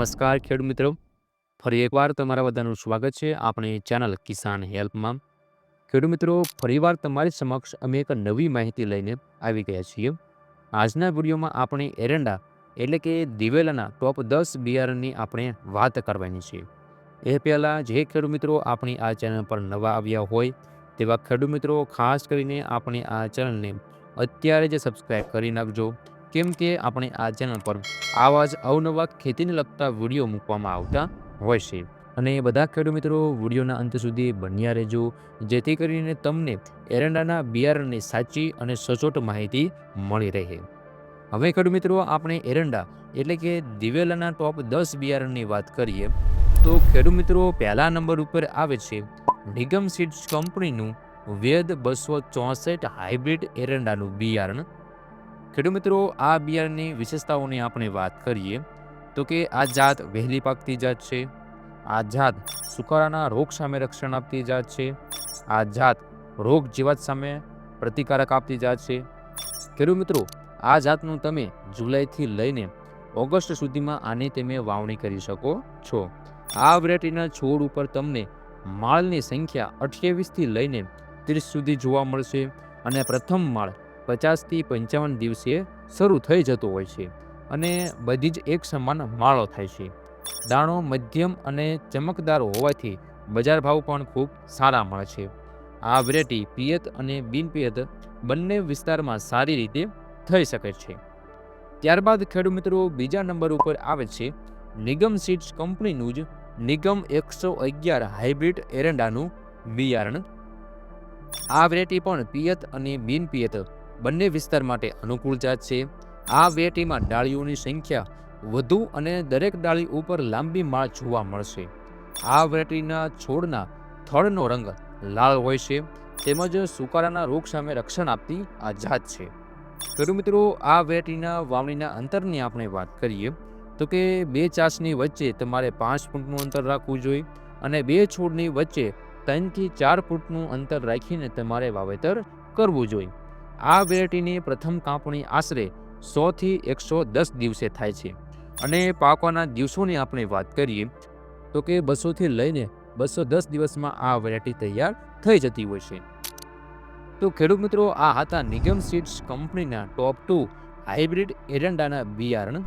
નમસ્કાર ખેડૂત મિત્રો. ફરી એકવાર તમારા બધાનું સ્વાગત છે આપણી ચેનલ કિસાન હેલ્પમાં. ખેડૂત મિત્રો, ફરીવાર તમારી સમક્ષ અમે એક નવી માહિતી લઈને આવી ગયા છીએ. આજના વિડીયોમાં આપણે એરંડા એટલે કે દિવેલાના ટોપ દસ બિયારણની આપણે વાત કરવાની છે. એ પહેલાં જે ખેડૂત મિત્રો આપણી આ ચેનલ પર નવા આવ્યા હોય, તેવા ખેડૂત મિત્રો ખાસ કરીને આપણી આ ચેનલને અત્યારે જ સબસ્ક્રાઈબ કરી નાખજો. કેમ કે આપણે આ ચેનલ પર આવા જ અવનવા ખેતીને લગતા વીડિયો મૂકવામાં આવતા હોય છે. અને બધા ખેડૂત મિત્રો, વિડીયોના અંત સુધી બન્યા રહેજો. જેથી કરીને તમને એરંડાના બિયારણની સાચી અને સચોટ માહિતી મળી રહે. હવે ખેડૂત મિત્રો, આપણે એરંડા એટલે કે દિવેલાના ટોપ દસ બિયારણની વાત કરીએ, તો ખેડૂત મિત્રો, પહેલા નંબર ઉપર આવે છે નિગમ સીડ્સ કંપનીનું વેદ બસો ચોસઠ હાઇબ્રિડ એરંડાનું બિયારણ ખેડૂત મિત્રો, આ બિયારણની વિશેષતાઓની આપણે વાત કરીએ તો કે આ જાત વહેલી પાકતી જાત છે, આ જાત સુકારાના રોગ સામે રક્ષણ આપતી જાત છે, આ જાત રોગ જીવાત સામે પ્રતિકારક આપતી જાત છે. ખેડૂત મિત્રો, આ જાતનું તમે જુલાઈથી લઈને ઓગસ્ટ સુધીમાં આની તમે વાવણી કરી શકો છો. આ વેરાયટીના છોડ ઉપર તમને માળની સંખ્યા અઠ્યાવીસથી લઈને ત્રીસ સુધી જોવા મળશે અને પ્રથમ માળ પચાસથી પંચાવન દિવસે શરૂ થઈ જતો હોય છે અને બધી જ એક સમાન માળો થાય છે. દાણો મધ્યમ અને ચમકદાર હોવાથી બજાર ભાવ પણ ખૂબ સારા મળે છે. આ વેરાયટી પિયત અને બિનપિયત બંને વિસ્તારમાં સારી રીતે થઈ શકે છે. ત્યારબાદ ખેડૂત મિત્રો બીજા નંબર ઉપર આવે છે નિગમ સીડ્સ કંપનીનું જ નિગમ એકસો અગિયાર હાઇબ્રિડ એરંડાનું બિયારણ. આ વેરાયટી પણ પિયત અને બિનપિયત બંને વિસ્તાર માટે અનુકૂળ જાત છે. આ વેટીમાં ડાળીઓની સંખ્યા વધુ અને દરેક ડાળી ઉપર લાંબી માળ જોવા મળશે. આ વેટીના છોડના થડનો રંગ લાલ હોય છે, તેમજ સુકારાના રોગ સામે રક્ષણ આપતી આ જાત છે. ખેડૂત મિત્રો, આ વેટીના વાવણીના અંતરની આપણે વાત કરીએ, તો કે બે ચાસની વચ્ચે તમારે પાંચ ફૂટનું અંતર રાખવું જોઈએ અને બે છોડની વચ્ચે ત્રણથી ચાર ફૂટનું અંતર રાખીને તમારે વાવેતર કરવું જોઈએ. આ વેરાયટીની પ્રથમ કાપણી આશરે સોથી એકસો દસ દિવસે થાય છે. અને પાકવાના દિવસોની આપણે વાત કરીએ, તો કે બસોથી લઈને બસો દસ દિવસમાં આ વેરાયટી તૈયાર થઈ જતી હોય છે. તો ખેડૂત મિત્રો, આ હતા નિગમ સીડ્સ કંપનીના ટોપ ટુ હાઇબ્રિડ એરંડાના બિયારણ.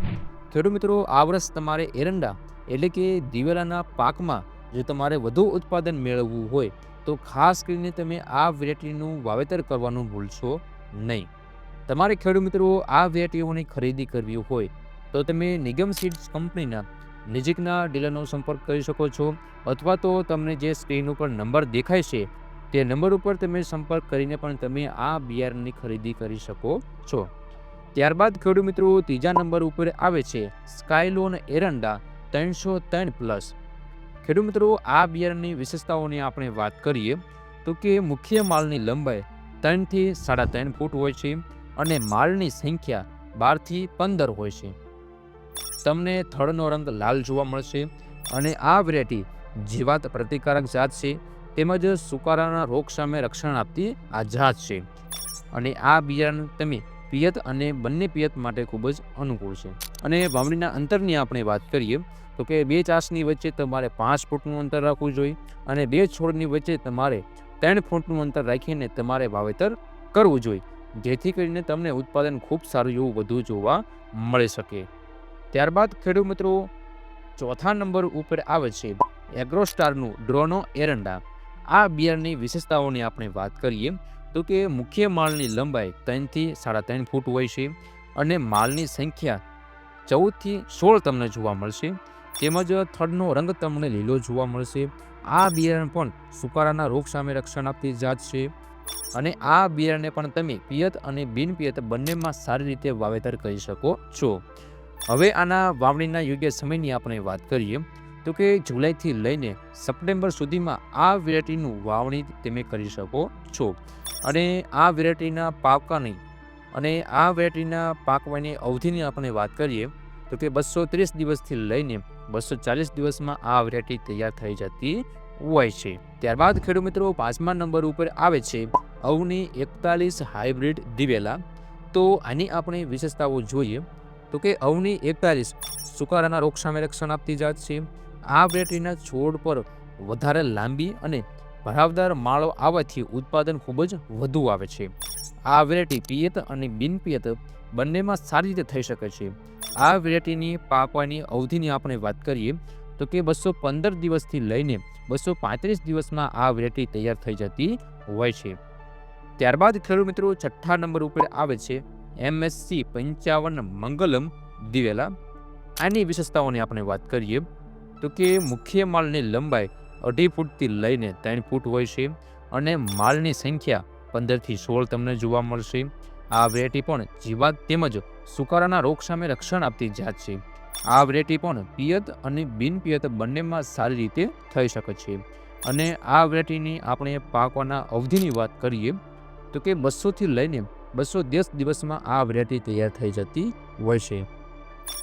ખેડૂત મિત્રો, આ વર્ષ તમારે એરંડા એટલે કે દિવેલાના પાકમાં જો તમારે વધુ ઉત્પાદન મેળવવું હોય, તો ખાસ કરીને તમે આ વેરાયટીનું વાવેતર કરવાનું ભૂલશો. નહીં. તમારે ખેડૂત મિત્રો, આ વેટીઓની ખરીદી કરવી હોય તો તમે નિગમ સીડ્સ કંપનીના નજીકના ડીલરનો સંપર્ક કરી શકો છો અથવા તો તમને જે સ્ક્રીન ઉપર નંબર દેખાય છે, તે નંબર ઉપર તમે સંપર્ક કરીને પણ તમે આ બિયારણની ખરીદી કરી શકો છો. ત્યારબાદ ખેડૂત મિત્રો, ત્રીજા નંબર ઉપર આવે છે સ્કાયલોન એરંડા ત્રણસો ત્રણ પ્લસ. ખેડૂત મિત્રો, આ બિયારણની વિશેષતાઓની આપણે વાત કરીએ તો કે મુખ્ય માલની લંબાઈ ત્રણથી સાડા ત્રણ ફૂટ હોય છે અને માળની સંખ્યા બારથી પંદર હોય છે. તમને થડનો રંગ લાલ જોવા મળશે અને આ વેરાયટી જીવાત પ્રતિકારક જાત છે તેમજ સુકારાના રોગ સામે રક્ષણ આપતી આ જાત છે. અને આ બિયારણ તમે પિયત અને બંને પિયત માટે ખૂબ જ અનુકૂળ છે. અને વાવણીના અંતરની આપણે વાત કરીએ તો કે બે ચાસની વચ્ચે તમારે પાંચ ફૂટનું અંતર રાખવું જોઈએ અને બે છોડની વચ્ચે તમારે ત્રણ ફૂટનું અંતર રાખીને તમારે વાવેતર કરવું જોઈએ, જેથી કરીને તમને ઉત્પાદન ખૂબ સારું એવું વધુ જોવા મળી શકે. ત્યારબાદ ખેડૂત મિત્રો, ચોથા નંબર ઉપર આવે છે એગ્રોસ્ટારનું ડ્રોનો એરંડા. આ બિયારણની વિશેષતાઓની આપણે વાત કરીએ, તો કે મુખ્ય માળની લંબાઈ ત્રણથી સાડા ત્રણ ફૂટ હોય છે અને માળની સંખ્યા ચૌદથી સોળ તમને જોવા મળશે, તેમજ થડનો રંગ તમને લીલો જોવા મળશે આ બિયારણ પણ સુકારાના રોગ સામે રક્ષણ આપતી જાત છે. અને આ બિયારણને પણ તમે પિયત અને બિનપિયત બંનેમાં સારી રીતે વાવેતર કરી શકો છો. હવે આના વાવણીના યોગ્ય સમયની આપણે વાત કરીએ, તો કે જુલાઈથી લઈને સપ્ટેમ્બર સુધીમાં આ વેરાયટીનું વાવણી તમે કરી શકો છો. અને આ વેરાયટીના પાકવાની અને આ વેરાયટીના પાકવાની અવધિની આપણે વાત કરીએ, તો કે બસો ત્રીસ દિવસથી લઈને બસો ચાલીસ દિવસમાં આ વેરાયટી તૈયાર થઈ જતી હોય છે. ત્યારબાદ ખેડૂત મિત્રો પાંચમા નંબર ઉપર આવે છે અવની એકતાલીસ હાઇબ્રિડ દિવેલા. તો આની આપણે વિશેષતાઓ જોઈએ. તો કે અવની એકતાલીસ સુકારાના રોગ સામે રક્ષણ આપતી જાત છે. આ વેરાયટીના છોડ પર વધારે લાંબી અને ભરાવદાર માળો આવવાથી ઉત્પાદન ખૂબ જ વધુ આવે છે. આ વેરાયટી પિયત અને બિનપિયત બંનેમાં સારી રીતે થઈ શકે છે. આ વેરાયટીની પાકવાની અવધિની આપણે વાત કરીએ, તો કે બસો પંદર દિવસથી લઈને બસો પાંત્રીસ દિવસમાં આ વેરાયટી તૈયાર થઈ જતી હોય છે. ત્યારબાદ ખેડૂત મિત્રો છઠ્ઠા નંબર ઉપર આવે છે એમએસસી પંચાવન મંગલમ દિવેલા. આની વિશેષતાઓની આપણે વાત કરીએ, તો કે મુખ્ય માલની લંબાઈ અઢી ફૂટથી લઈને ત્રણ ફૂટ હોય છે અને માલની સંખ્યા પંદરથી સોળ તમને જોવા મળશે. આ વેરાયટી પણ જીવાત તેમજ સુકારાના રોગ સામે રક્ષણ આપતી જાત છે. આ વેરાયટી પણ પિયત અને બિનપિયત બંનેમાં સારી રીતે થઈ શકે છે. અને આ વેરાયટીની આપણે પાકવાના અવધિની વાત કરીએ, તો કે બસોથી લઈને બસો દસ દિવસમાં આ વેરાયટી તૈયાર થઈ જતી હોય છે.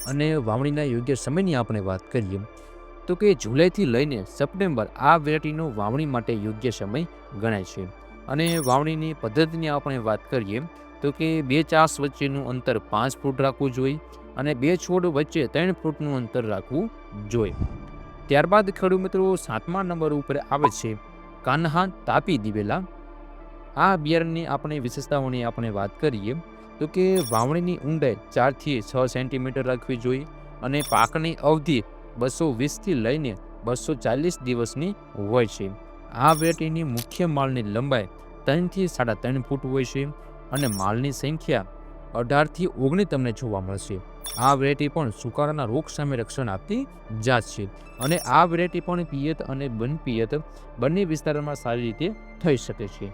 અને વાવણીના યોગ્ય સમયની આપણે વાત કરીએ, તો કે જુલાઈથી લઈને સપ્ટેમ્બર આ વેરાયટીનો વાવણી માટે યોગ્ય સમય ગણાય છે. અને વાવણીની પદ્ધતિની આપણે વાત કરીએ તો કે બે ચાસ વચ્ચેનું અંતર પાંચ ફૂટ રાખવું જોઈએ અને બે છોડ વચ્ચે ત્રણ ફૂટનું અંતર રાખવું જોઈએ. ત્યારબાદ ખેડૂત મિત્રો સાતમા નંબર ઉપર આવે છે કાન્હા તાપી દિવેલા. આ બિયારણની આપણે વિશેષતાઓની આપણે વાત કરીએ તો કે વાવણીની ઊંડાઈ ચારથી છ સેન્ટીમીટર રાખવી જોઈએ અને પાકની અવધિ બસો વીસથી લઈને બસો ચાલીસ દિવસની હોય છે. આ વેટીની મુખ્ય માળની લંબાઈ ત્રણથી સાડા ત્રણ ફૂટ હોય છે. અને માલની સંખ્યા અઢારથી ઓગણીસ તમને જોવા મળશે. આ વેરાયટી પણ સુકારાના રોગ સામે રક્ષણ આપતી જાત છે અને આ વેરાયટી પણ પિયત અને બનપિયત બંને વિસ્તારોમાં સારી રીતે થઈ શકે છે.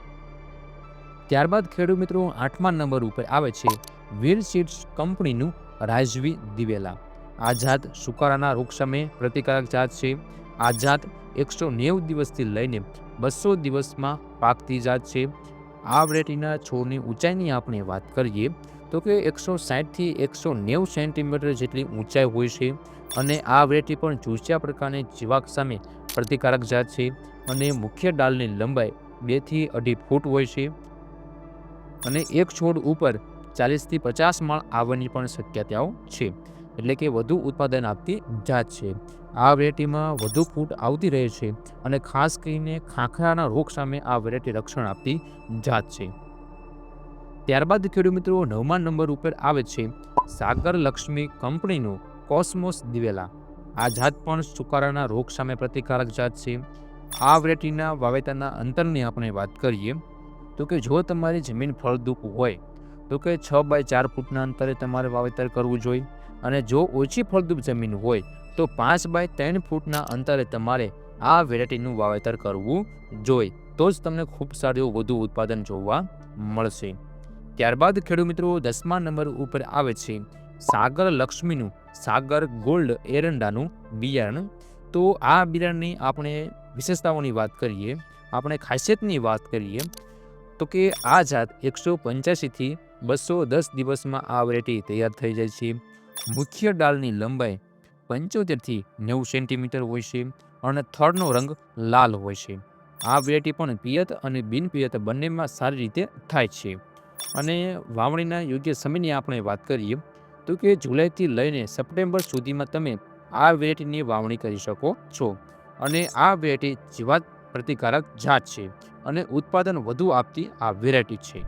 ત્યારબાદ ખેડૂત મિત્રો આઠમા નંબર ઉપર આવે છે વીર સીડ્સ કંપનીનું રાજવી દિવેલા. આ જાત સુકારાના રોગ સામે પ્રતિકારક જાત છે. આ જાત એકસો નેવું દિવસથી લઈને બસો દિવસમાં પાકતી જાત છે. આ વેરાયટીના છોડની ઊંચાઈની આપણે વાત કરીએ, તો કે એકસો સાઠથી એકસો નેવું સેન્ટીમીટર જેટલી ઊંચાઈ હોય છે અને આ વેરાયટી પણ ચૂસ્યા પ્રકારની જીવાક સામે પ્રતિકારક જાત છે અને મુખ્ય ડાલની લંબાઈ બેથી અઢી ફૂટ હોય છે અને એક છોડ ઉપર ચાલીસથી પચાસ માળ આવવાની પણ શક્યતાઓ છે, એટલે કે વધુ ઉત્પાદન આપતી જાત છે. આ વેરાયટીમાં વધુ ફૂટ આવતી રહે છે અને ખાસ કરીને ખાખરાના રોગ સામે આ વેરાયટી રક્ષણ આપતી જાત છે. ત્યારબાદ ખેડૂત મિત્રો નવમા નંબર ઉપર આવે છે સાગર લક્ષ્મી કંપનીનું કોસ્મોસ દિવેલા. આ જાત પણ સુકારાના રોગ સામે પ્રતિકારક જાત છે. આ વેરાયટીના વાવેતરના અંતરની આપણે વાત કરીએ તો કે જો તમારી જમીન ફળદ્રુપ હોય તો કે છ બાય ચાર ફૂટના અંતરે તમારે વાવેતર કરવું જોઈએ અને જો ઓછી ફળદ્રુપ જમીન હોય તો પાંચ બાય ત્રણ ફૂટના અંતરે તમારે આ વેરાયટીનું વાવેતર કરવું જોઈએ. તો જ તમને ખૂબ સારું વધુ ઉત્પાદન જોવા મળશે. ત્યારબાદ ખેડૂત મિત્રો દસમા નંબર ઉપર આવે છે. સાગર લક્ષ્મીનું સાગર ગોલ્ડ એરંડાનું બિયારણ. તો આ બિયારણની આપણે વિશેષતાઓની વાત કરીએ, આપણે ખાસિયતની વાત કરીએ, તો કે આ જાત એકસો પંચ્યાસીથી બસો દસ દિવસમાં આ વેરાયટી તૈયાર થઈ જાય છે. મુખ્ય ડાળની લંબાઈ પંચોતેરથી નેવું સેન્ટીમીટર હોય છે અને થડનો રંગ લાલ હોય છે. આ વેરાયટી પણ પિયત અને બિનપિયત બંનેમાં સારી રીતે થાય છે. અને વાવણીના યોગ્ય સમયની આપણે વાત કરીએ તો કે જુલાઈથી લઈને સપ્ટેમ્બર સુધીમાં તમે આ વેરાયટીની વાવણી કરી શકો છો. અને આ વેરાયટી જીવાત પ્રતિકારક જાત છે અને ઉત્પાદન વધુ આપતી આ વેરાયટી છે.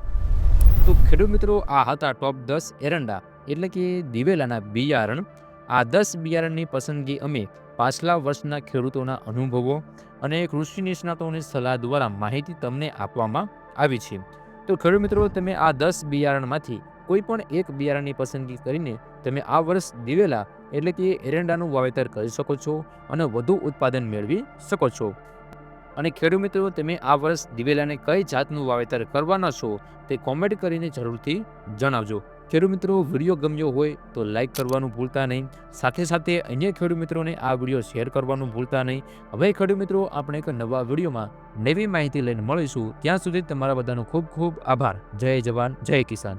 તો ખેડૂત મિત્રો, આ હતા ટોપ દસ એરંડા એટલે કે દિવેલાના બિયારણ આ દસ બિયારણની પસંદગી અમે પાછલા વર્ષના ખેડૂતોના અનુભવો અને કૃષિ નિષ્ણાતોની સલાહ દ્વારા માહિતી તમને આપવામાં આવી છે. તો ખેડૂત મિત્રો, તમે આ દસ બિયારણમાંથી કોઈ પણ એક બિયારણની પસંદગી કરીને તમે આ વર્ષ દિવેલા એટલે કે એરંડાનું વાવેતર કરી શકો છો અને વધુ ઉત્પાદન મેળવી શકો છો. અને ખેડૂત મિત્રો, તમે આ વર્ષ દિવેલાને કઈ જાતનું વાવેતર કરવાના છો તે કોમેન્ટ કરીને જરૂરથી જણાવજો. ખેડૂત મિત્રો, વીડિયો ગમ્યો હોય તો લાઇક કરવાનું ભૂલતા નહીં. સાથે સાથે અન્ય ખેડૂત મિત્રોને આ વીડિયો શેર કરવાનું ભૂલતા નહીં. હવે ખેડૂત મિત્રો, આપણે એક નવા વિડીયોમાં નવી માહિતી લઈને મળીશું. ત્યાં સુધી તમારા બધાનો ખૂબ ખૂબ આભાર. જય જવાન, જય કિસાન.